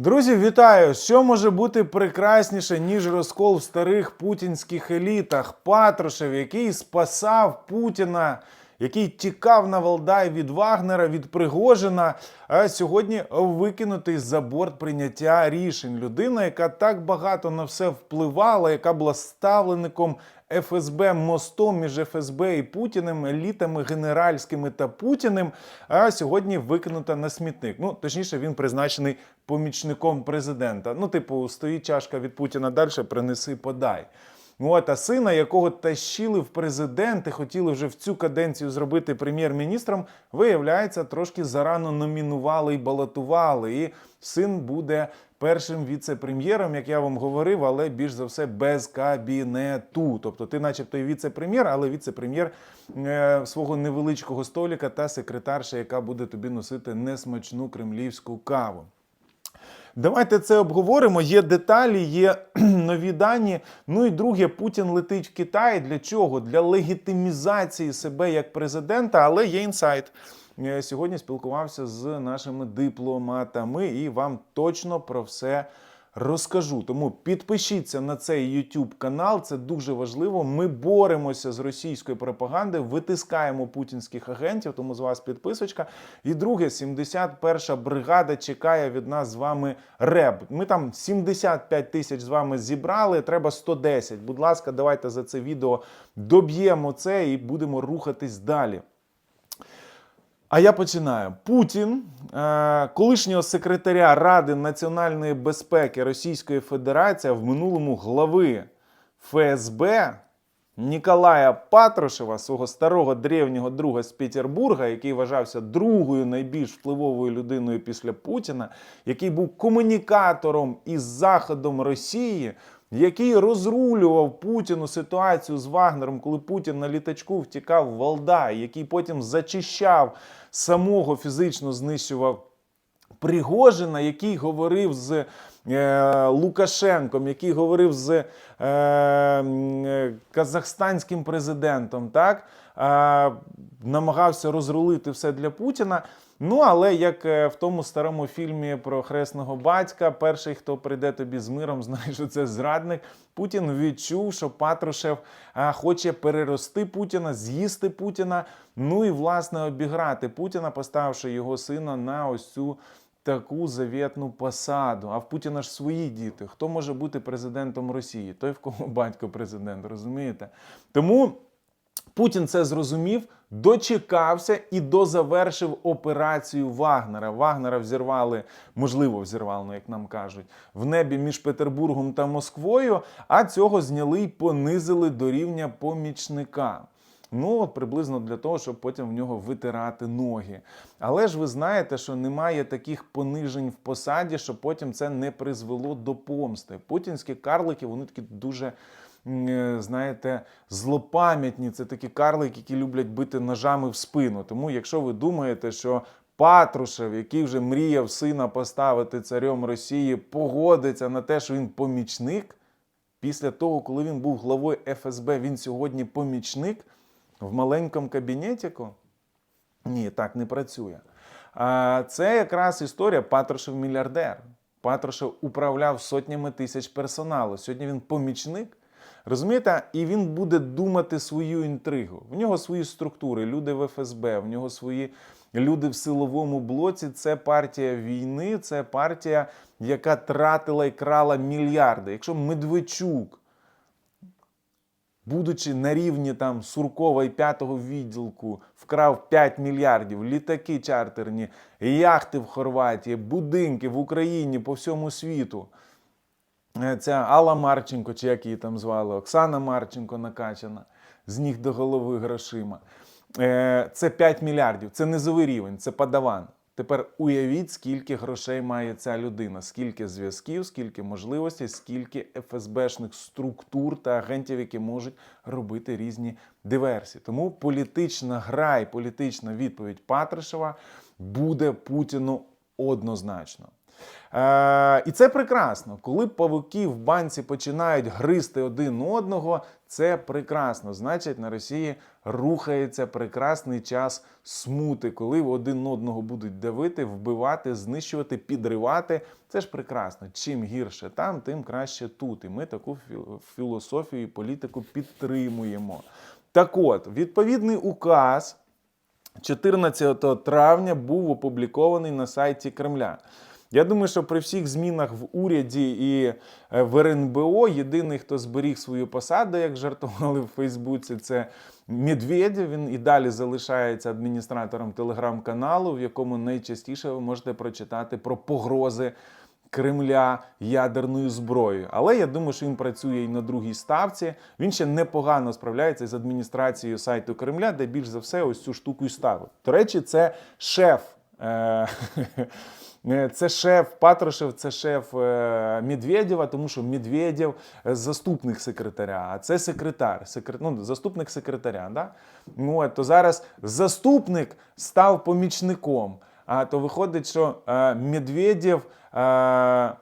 Друзі, вітаю! Що може бути прекрасніше, ніж розкол в старих путінських елітах? Патрушев, який спасав Путіна, який тікав на Валдай від Вагнера, від Пригожина, а сьогодні викинутий за борт прийняття рішень. Людина, яка так багато на все впливала, яка була ставленником ФСБ мостом між ФСБ і Путіним, елітами генеральськими та Путіним, а сьогодні викинута на смітник. Ну, точніше, він призначений помічником президента. Ну, типу, стоїть чашка від Путіна далі, принеси, подай. От, а сина, якого тащили в президенти, хотіли вже в цю каденцію зробити прем'єр-міністром, виявляється, трошки зарано номінували і балотували. І син буде першим віце-прем'єром, як я вам говорив, але більш за все без кабінету. Тобто, ти, начебто, і віце-прем'єр, але віце-прем'єр е, свого невеличкого століка та секретарша, яка буде тобі носити несмачну кремлівську каву. Давайте це обговоримо. Є деталі, є нові дані. Ну і друге, Путін летить в Китай. Для чого? Для легітимізації себе як президента, але є інсайт. Е, Сьогодні спілкувався з нашими дипломатами і вам точно про все розкажу. Тому підпишіться на цей YouTube канал, це дуже важливо. Ми боремося з російською пропагандою, витискаємо путінських агентів, тому з вас підписочка. І друге, 71-ша бригада чекає від нас з вами реб. Ми там 75 тисяч з вами зібрали, треба 110. Будь ласка, давайте за це відео доб'ємо це і будемо рухатись далі. А я починаю. Путін, е, колишнього секретаря Ради національної безпеки Російської Федерації, в минулому глави ФСБ Ніколая Патрушева, свого старого древнього друга з Петербурга, який вважався другою найбільш впливовою людиною після Путіна, який був комунікатором із Заходом Росії. Який розрулював Путіну ситуацію з Вагнером, коли Путін на літачку втікав в Валдай, який потім зачищав самого фізично знищував Пригожина, який говорив з е, Лукашенком, який говорив з е, е, казахстанським президентом, так е, намагався розрулити все для Путіна. Ну, але як е, в тому старому фільмі про хресного батька, перший, хто прийде тобі з миром, знає, що це зрадник. Путін відчув, що Патрушев хоче перерости Путіна, з'їсти Путіна, ну і власне обіграти Путіна, поставивши його сина на ось цю таку завітну посаду. А в Путіна ж свої діти. Хто може бути президентом Росії? Той, в кого батько президент, розумієте? Тому. Путін це зрозумів, дочекався і дозавершив операцію Вагнера. Вагнера взірвали, можливо, взірвали, ну, як нам кажуть, в небі між Петербургом та Москвою. А цього зняли й понизили до рівня помічника. Ну, от приблизно для того, щоб потім в нього витирати ноги. Але ж ви знаєте, що немає таких понижень в посаді, що потім це не призвело до помсти. Путінські карлики, вони такі дуже знаєте, злопам'ятні. Це такі карлики, які люблять бити ножами в спину. Тому, якщо ви думаєте, що Патрушев, який вже мріяв сина поставити царем Росії, погодиться на те, що він помічник. Після того, коли він був главою ФСБ, він сьогодні помічник в маленькому кабінетіку. Ні, так не працює. А це якраз історія Патрушев мільярдер. Патрушев управляв сотнями тисяч персоналу. Сьогодні він помічник. Розумієте, і він буде думати свою інтригу. В нього свої структури, люди в ФСБ, в нього свої люди в силовому блоці. Це партія війни, це партія, яка тратила і крала мільярди. Якщо Медведчук, будучи на рівні там Суркова і п'ятого відділку, вкрав 5 мільярдів, літаки чартерні, яхти в Хорватії, будинки в Україні по всьому світу. Е, Ця Алла Марченко, чи як її там звали, Оксана Марченко накачана з ніг до голови грошима. Е, Це 5 мільярдів, це низовий рівень, це падаван. Тепер уявіть, скільки грошей має ця людина, скільки зв'язків, скільки можливостей, скільки ФСБшних структур та агентів, які можуть робити різні диверсії. Тому політична гра і політична відповідь Патришева буде Путіну однозначно. Е, і це прекрасно. Коли павуки в банці починають гризти один одного, це прекрасно. Значить, на Росії рухається прекрасний час смути, коли один одного будуть давити, вбивати, знищувати, підривати. Це ж прекрасно. Чим гірше там, тим краще тут. І ми таку філософію і політику підтримуємо. Так от, відповідний указ 14 травня був опублікований на сайті Кремля. Я думаю, що при всіх змінах в уряді і е, в РНБО єдиний, хто зберіг свою посаду, як жартували в Фейсбуці, це Медведєв. Він і далі залишається адміністратором телеграм-каналу, в якому найчастіше ви можете прочитати про погрози Кремля ядерною зброєю. Але я думаю, що він працює і на другій ставці. Він ще непогано справляється з адміністрацією сайту Кремля, де більш за все ось цю штуку і ставив. До речі, це шеф. е, Це шеф Патрушев, це шеф е, Медведєва, тому що Медведєв е, заступник секретаря, а це секретар, секрет, ну, заступник секретаря. Да? Ну, от, то зараз заступник став помічником. А то виходить, що е, Медведєв е,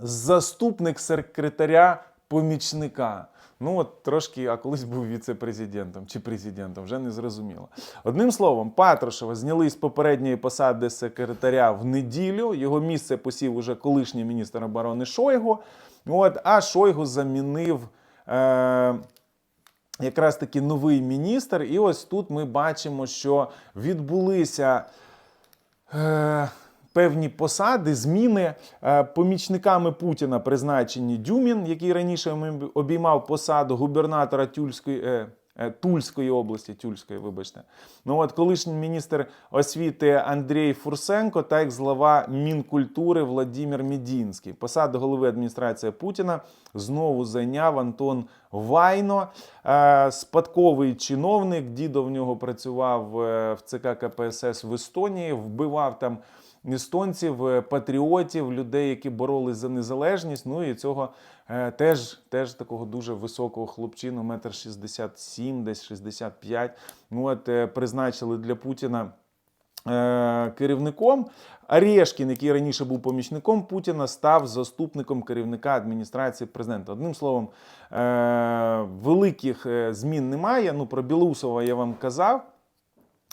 заступник секретаря помічника. Ну от трошки, а колись був віце-президентом чи президентом, вже не зрозуміло. Одним словом, Патрушева зняли з попередньої посади секретаря в неділю. Його місце посів уже колишній міністр оборони Шойгу. От, а Шойгу замінив. Е- якраз таки новий міністр. І ось тут ми бачимо, що відбулися. Е, Певні посади, зміни Е, помічниками Путіна призначені Дюмін, який раніше обіймав посаду губернатора Тюльської, е, е, Тульської області, Тюльської, вибачте. Ну от колишній міністр освіти Андрій Фурсенко та екс-глава Мінкультури Владимир Мідінський. Посаду голови адміністрації Путіна знову зайняв Антон Вайно, спадковий чиновник. Дідо в нього працював в ЦК КПСС в Естонії, вбивав там естонців, е, патріотів, людей, які боролись за незалежність. Ну і цього е, теж, теж такого дуже високого хлопчину, метр шістдесят сім, десь 65. Ну, от е, призначили для Путіна. Керівником Орешкін, який раніше був помічником Путіна, став заступником керівника адміністрації президента. Одним словом, великих змін немає. Ну про Білоусова я вам казав.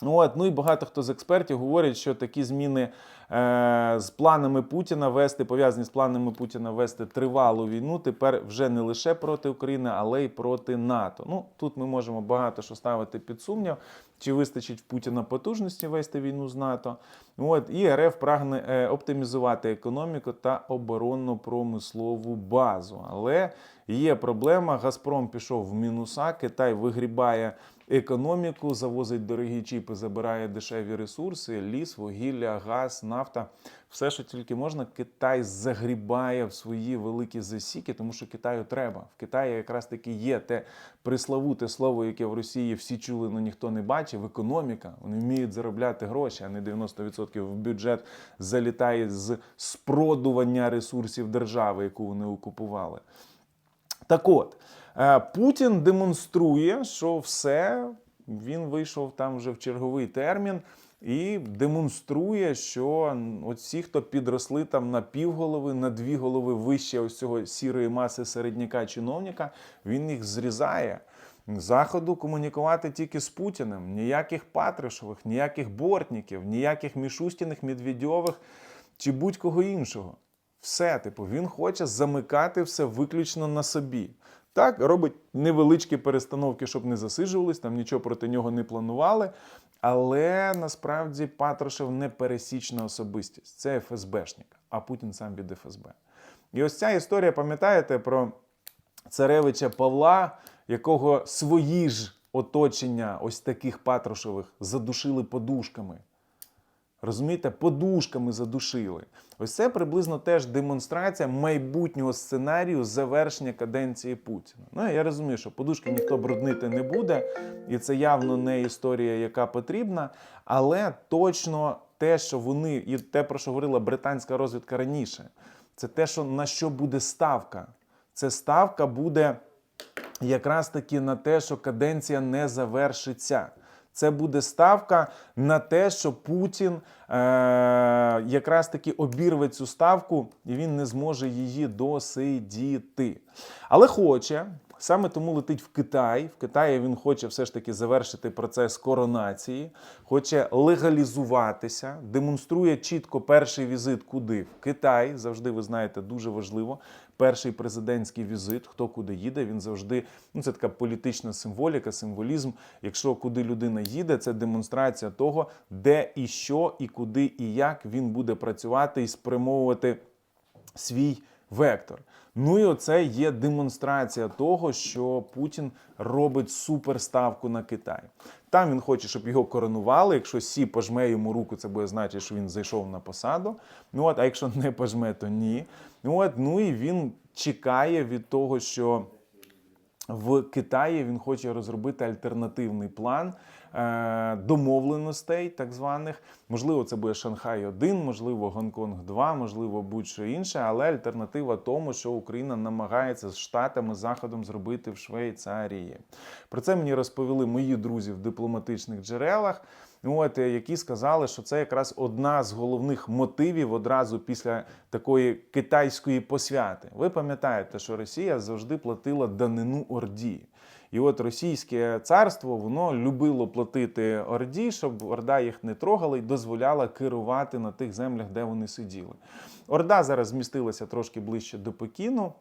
Ну, От, ну і багато хто з експертів говорять, що такі зміни е, з планами Путіна вести, пов'язані з планами Путіна вести тривалу війну, тепер вже не лише проти України, але й проти НАТО. Ну тут ми можемо багато що ставити під сумнів, чи вистачить Путіна потужності вести війну з НАТО. От і РФ прагне е, оптимізувати економіку та оборонно-промислову базу. Але є проблема. Газпром пішов в мінуса, Китай вигрібає економіку, завозить дорогі чіпи, забирає дешеві ресурси, ліс, вугілля, газ, нафта. Все, що тільки можна, Китай загрібає в свої великі засіки, тому що Китаю треба. В Китаї якраз таки є те приславуте слово, яке в Росії всі чули, але ніхто не бачив. Економіка. Вони вміють заробляти гроші, а не 90% в бюджет залітає з спродування ресурсів держави, яку вони окупували. Так от, Путін демонструє, що все, він вийшов там вже в черговий термін і демонструє, що всі, хто підросли там на півголови, на дві голови вище ось цього сірої маси середняка чиновника, він їх зрізає. Заходу комунікувати тільки з Путіним, ніяких Патрушевих, ніяких Бортніків, ніяких Мішустіних, Медведьових чи будь-кого іншого. Все, типу, він хоче замикати все виключно на собі. Так, робить невеличкі перестановки, щоб не засиджувались, там нічого проти нього не планували. Але насправді Патрушев не пересічна особистість. Це ФСБшник, а Путін сам від ФСБ. І ось ця історія, пам'ятаєте, про царевича Павла, якого свої ж оточення, ось таких Патрушевих, задушили подушками. Розумієте, подушками задушили. Ось це приблизно теж демонстрація майбутнього сценарію завершення каденції Путіна. Ну я розумію, що подушки ніхто бруднити не буде, і це явно не історія, яка потрібна. Але точно те, що вони, і те, про що говорила британська розвідка раніше, це те, що на що буде ставка. Це ставка буде якраз таки на те, що каденція не завершиться. Це буде ставка на те, що Путін е, якраз таки обірве цю ставку і він не зможе її досидіти. Але хоче. Саме тому летить в Китай. В Китаї він хоче все ж таки завершити процес коронації, хоче легалізуватися, демонструє чітко перший візит куди? В Китай. Завжди ви знаєте, дуже важливо. Перший президентський візит, хто куди їде, він завжди ну це така політична символіка, символізм. Якщо куди людина їде, це демонстрація того, де і що, і куди, і як він буде працювати і спрямовувати свій вектор. Ну і оце є демонстрація того, що Путін робить суперставку на Китай. Там він хоче, щоб його коронували. Якщо Сі пожме йому руку, це буде значити, що він зайшов на посаду. Ну от, а якщо не пожме, то ні. Ну от, ну і він чекає від того, що в Китаї він хоче розробити альтернативний план домовленостей, так званих. Можливо, це буде Шанхай 1 можливо, Гонконг 2 можливо, будь-що інше, але альтернатива тому, що Україна намагається з Штатами Заходом зробити в Швейцарії. Про це мені розповіли мої друзі в дипломатичних джерелах. От, е, які сказали, що це якраз одна з головних мотивів одразу після такої китайської посвяти. Ви пам'ятаєте, що Росія завжди платила данину Орді. І от російське царство воно любило платити Орді, щоб Орда їх не трогала і дозволяла керувати на тих землях, де вони сиділи. Орда зараз змістилася трошки ближче до Пекіну.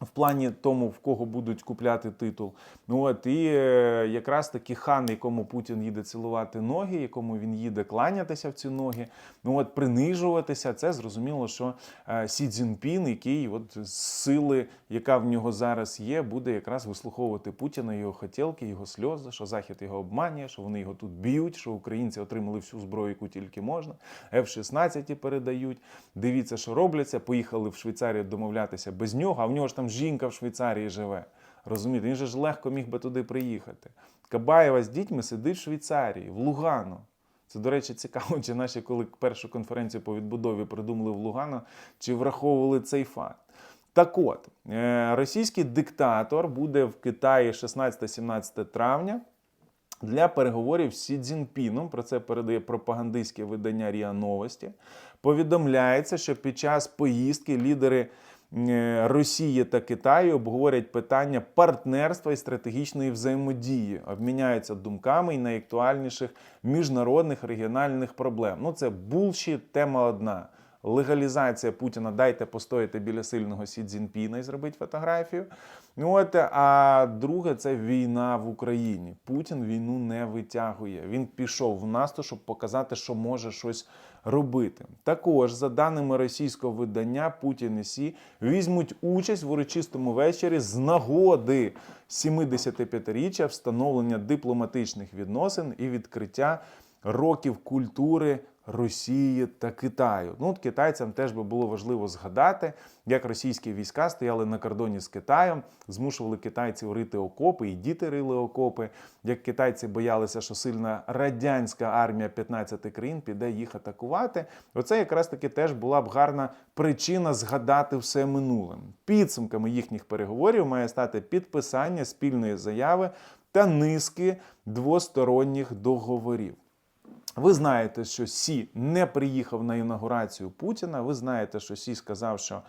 В плані тому, в кого будуть купляти титул. Ну от і е, якраз таки хан, якому Путін їде цілувати ноги, якому він їде кланятися в ці ноги, ну от принижуватися. Це зрозуміло, що е, Сі Цзіньпін, який от з сили, яка в нього зараз є, буде якраз вислуховувати Путіна, його хотілки, його сльози, що Захід його обманює, що вони його тут б'ють, що українці отримали всю зброю, яку тільки можна. F-16 передають. Дивіться, що робляться. Поїхали в Швейцарію домовлятися без нього, а в нього ж там жінка в Швейцарії живе. Розумієте, він же ж легко міг би туди приїхати. Кабаєва з дітьми сидить в Швейцарії, в Лугано. Це, до речі, цікаво, чи наші, коли першу конференцію по відбудові придумали в Лугано, чи враховували цей факт. Так от, е, російський диктатор буде в Китаї 16-17 травня для переговорів з Сі Цзіньпіном. Про це передає пропагандистське видання Ріа Новості. Повідомляється, що під час поїздки лідери Росії та Китаю обговорять питання партнерства і стратегічної взаємодії, обміняються думками і найактуальніших міжнародних регіональних проблем. Ну це булші, тема одна. Легалізація Путіна, дайте постояти біля сильного Сі Цзіньпіна і зробити фотографію. Ну от, а друге це війна в Україні. Путін війну не витягує. Він пішов в наступ, щоб показати, що може щось робити. Також, за даними російського видання, Путін і Сі візьмуть участь в урочистому вечорі з нагоди 75-річчя встановлення дипломатичних відносин і відкриття років культури Росії та Китаю. Ну, от китайцям теж би було важливо згадати, як російські війська стояли на кордоні з Китаєм, змушували китайців рити окопи, і діти рили окопи. Як китайці боялися, що сильна радянська армія 15 країн піде їх атакувати. Оце якраз таки теж була б гарна причина згадати все минуле. Підсумками їхніх переговорів має стати підписання спільної заяви та низки двосторонніх договорів. Ви знаєте, що Сі не приїхав на інаугурацію Путіна. Ви знаєте, що Сі сказав, що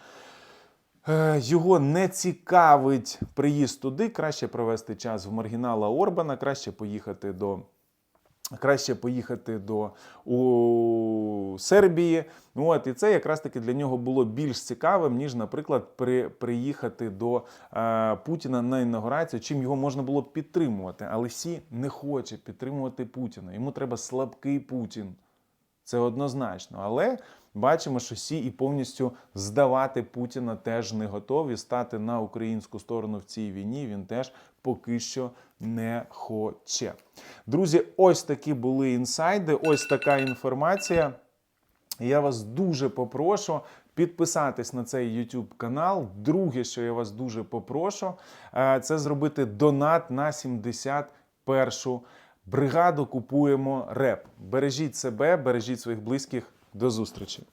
е, його не цікавить приїзд туди. Краще провести час в маргінала Орбана, краще поїхати до. Краще поїхати до у Сербії. Ну, От, і це якраз таки для нього було більш цікавим, ніж, наприклад, при, приїхати до е, Путіна на інаугурацію, чим його можна було б підтримувати. Але Сі не хоче підтримувати Путіна. Йому треба слабкий Путін. Це однозначно. Але бачимо, що Сі і повністю здавати Путіна теж не готові. Стати на українську сторону в цій війні він теж поки що не хоче. Друзі, ось такі були інсайди, ось така інформація. Я вас дуже попрошу підписатись на цей YouTube канал. Друге, що я вас дуже попрошу, е, це зробити донат на 71 бригаду. Купуємо реп. Бережіть себе, бережіть своїх близьких. До зустрічі.